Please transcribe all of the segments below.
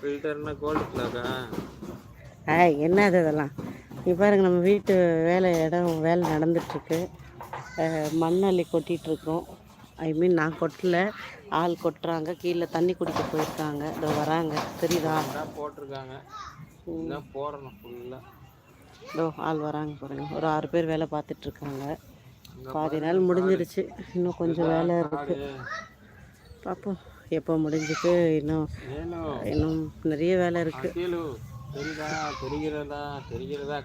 ஃபில்டர்னா gold பிளாகா ஆ என்னது இதெல்லாம்? இப்போ பாருங்க நம்ம வீட்டு வேலை இடம் வேலை நடந்துட்டுருக்கு. மண் அள்ளி கொட்டிகிட்ருக்கோம் ஐ மீன் நான் கொட்டல ஆள் கொட்டுறாங்க கீழே தண்ணி குடிக்க போயிருக்காங்க. இதோ வராங்க தெரியுதா? போட்டிருக்காங்க. போடணும் ஃபுல்லாக இதோ ஆள் வராங்க பாருங்க. ஒரு ஆறு பேர் வேலை பார்த்துட்ருக்காங்க பாதி நாள் முடிஞ்சிருச்சு. இன்னும் கொஞ்சம் வேலை இருக்கு. பார்ப்போம் எப்போ முடிஞ்சுட்டு இன்னும் இன்னும் நிறைய வேலை இருக்குது தெரிகிறதா? தெரிகிறதா?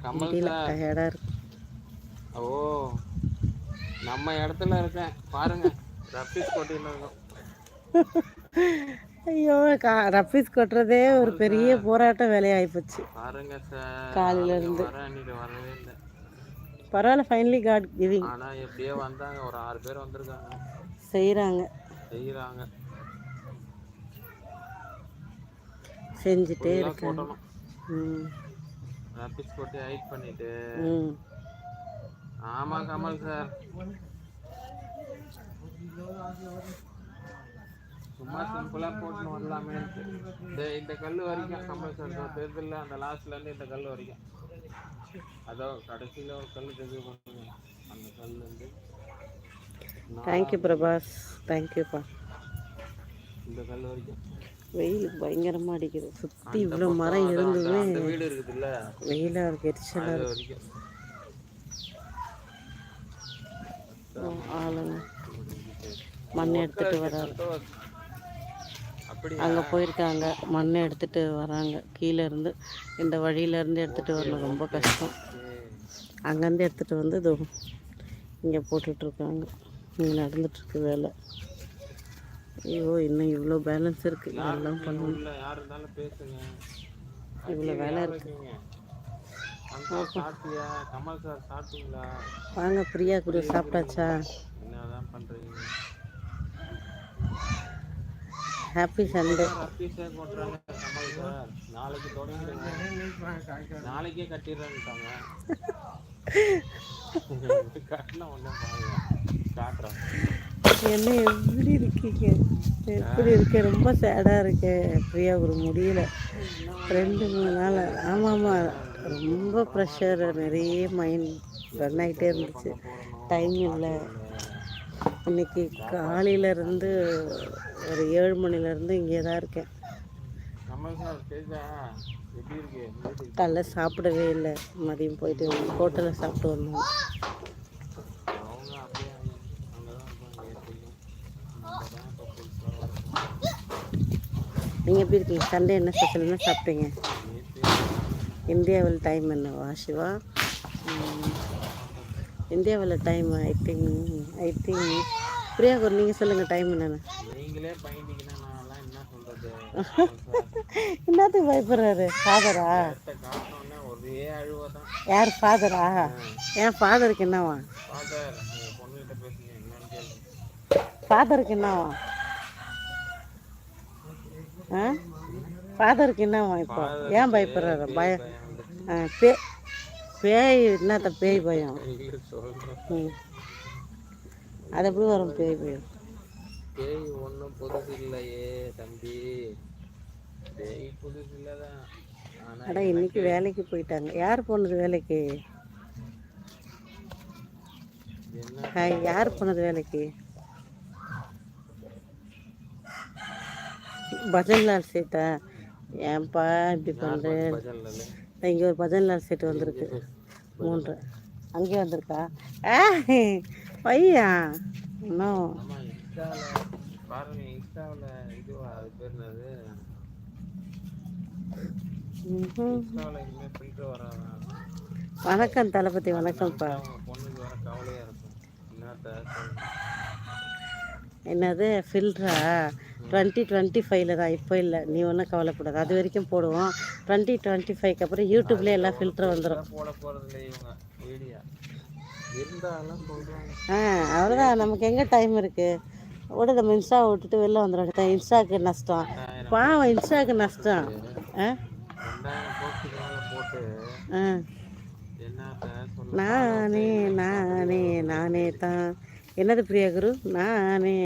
டயர்டாக இருக்கு. ஓ நம்ம இடத்துல இருக்கேன். பாருங்க ரப்பீஸ் இருக்கோம். ஐயோ கா ரஃபீஸ் கொட்டுறதே ஒரு பெரிய போராட்ட வேலையாகிப்போச்சு பாருங்க சார் காலையில இருந்து. வர அன்னைக்கு வரவே இல்லை. பரவாயில்ல ஃபைனலி காட் கிவிங் ஆனா எப்படியோ வந்தாங்க. ஒரு ஆறு பேர் வந்திருக்காங்க. செய்கிறாங்க செய்யறாங்க செஞ்சுட்டே இருக்காங்க. ம். ரப்பீஸ் போட்டு ஹைட் பண்ணிட்டு. ம். ஆமா கமல் சார் சும்மா சிம்பிளா போட்டு வரலாமே. இந்த இந்த கல் வரைக்கும் கமல் சார் தேர்தலில் அந்த லாஸ்ட்ல இருந்து இந்த கல் வரைக்கும். அதோ கடைசியில ஒரு கல் இது பண்ணுங்க அந்த கல் வந்து தேங்க்யூ பிரபாஸ். தேங்க்யூப்பா இந்த கல் வரைக்கும். வெயில் பயங்கரமாக அடிக்குது. சுற்றி இவ்வளோ மரம் இருந்துமே வெயிலாக இருக்கு எரிச்சலாக இருக்கும் ஆளுங்க. மண் எடுத்துகிட்டு வராங்க. அங்கே போயிருக்காங்க. மண் எடுத்துகிட்டு வராங்க. கீழே இருந்து இந்த வழியில இருந்து எடுத்துகிட்டு வரணும். ரொம்ப கஷ்டம். அங்கேருந்து எடுத்துகிட்டு வந்து இதோ இங்கே போட்டுட்ருக்காங்க இங்கே நடந்துட்டுருக்கு வேலை. ஐயோ இன்னும் இவ்வளோ பேலன்ஸ் இருக்குது இதெல்லாம் பண்ணணும். இவ்வளோ வேலை இருக்கு. இருக்கீங்க? சந்தோஷ் சாப்பிட்டியா? கமல் சார் சாப்பிட்டீங்களா? வாங்க பிரியா கூட சாப்பிட்டாச்சா? ஹாப்பி சண்டே நாளைக்கு பாருங்க. காட்டுறேன். என்ன எப்படி இருக்கீங்க? எப்படி இருக்கு? ரொம்ப சேடாக இருக்கு. பிரியா ஒரு முடியல. ரெண்டு மூணு நாள். ஆமாம் ஆமாம் ரொம்ப ப்ரெஷர் நிறைய மைண்ட் ரன் ஆகிட்டே இருந்துச்சு. டைம் இல்லை. இன்னைக்கு காலையிலேருந்து ஒரு ஏழு மணிலேருந்து இங்கே தான் இருக்கேன். காலைல சாப்பிடவே இல்லை. மதியம் போயிட்டு ஹோட்டலில் சாப்பிட்டு வந்தோம் அவங்க அப்படியே அங்கே தான் இருப்பாங்க எப்படியும் நம்ம தான் இப்போ புதுசாக வரோம் நீங்கள் எப்படி இருக்கீங்க? சண்டே என்ன ஸ்பெஷல் என்ன சாப்பிட்டீங்க? இந்தியாவில் டைம் என்னவா சிவா. இந்தியாவில் time I think I think பிரியாகூர் நீங்கள் சொல்லுங்கள் டைம் என்னென்னு. நீங்களே என்னத்துக்கு பயப்படுறாரு? ஃபாதரா யார் ஃபாதரா என் ஃபாதருக்கு என்னவா? ஃபாதருக்கு என்னவா ஆ? ஃபாதருக்கு என்னவா இப்போ? ஏன் பயப்படுறாரு? பய பே பேய் என்னத்த பேய் பயம்? ம். அது எப்படி வரும் பேய் பயம்? பேய் ஒன்றும் புதுசு இல்லையே தம்பி. பேய் புதுசு இல்லை தான் ஆனால் அட இன்னைக்கு வேலைக்கு போயிட்டாங்க. யார் போனது வேலைக்கு? ஹாய் யார் போனது வேலைக்கு? பஜன்லால் சேட்டா. ஏன்பா இப்படி பண்ணுறேன் பஜன் இங்கே ஒரு பஜன்லால் செட்டு வந்திருக்கு. மூன்று. அங்கேயே வந்திருக்கா? ஆ பையா? இன்னும் வணக்கம் தளபதி வணக்கம்ப்பா. என்னது ஃபில்ட்ரா டுவெண்ட்டி டுவெண்ட்டி ஃபைவ்ல தான். இப்போ இல்லை. நீ ஒன்றும் கவலைப்படாது. அது வரைக்கும் போடுவோம். டுவெண்ட்டி டுவெண்ட்டி ஃபைவ்க்கு அப்புறம் யூடியூப்லேயே எல்லாம் ஃபில்டர் வந்துடும் ஆ அவ்வளோதான் நமக்கு எங்கே டைம் இருக்குது விட நம்ம இன்ஸ்டா விட்டுட்டு வெளில வந்துடும் இன்ஸ்டாக்கு நஷ்டம். பாவம் இன்ஸ்டாக்கு நஷ்டம். ஆ? ஆ. நானே நானே நானே தான். என்னது பிரியா குரு? நானே.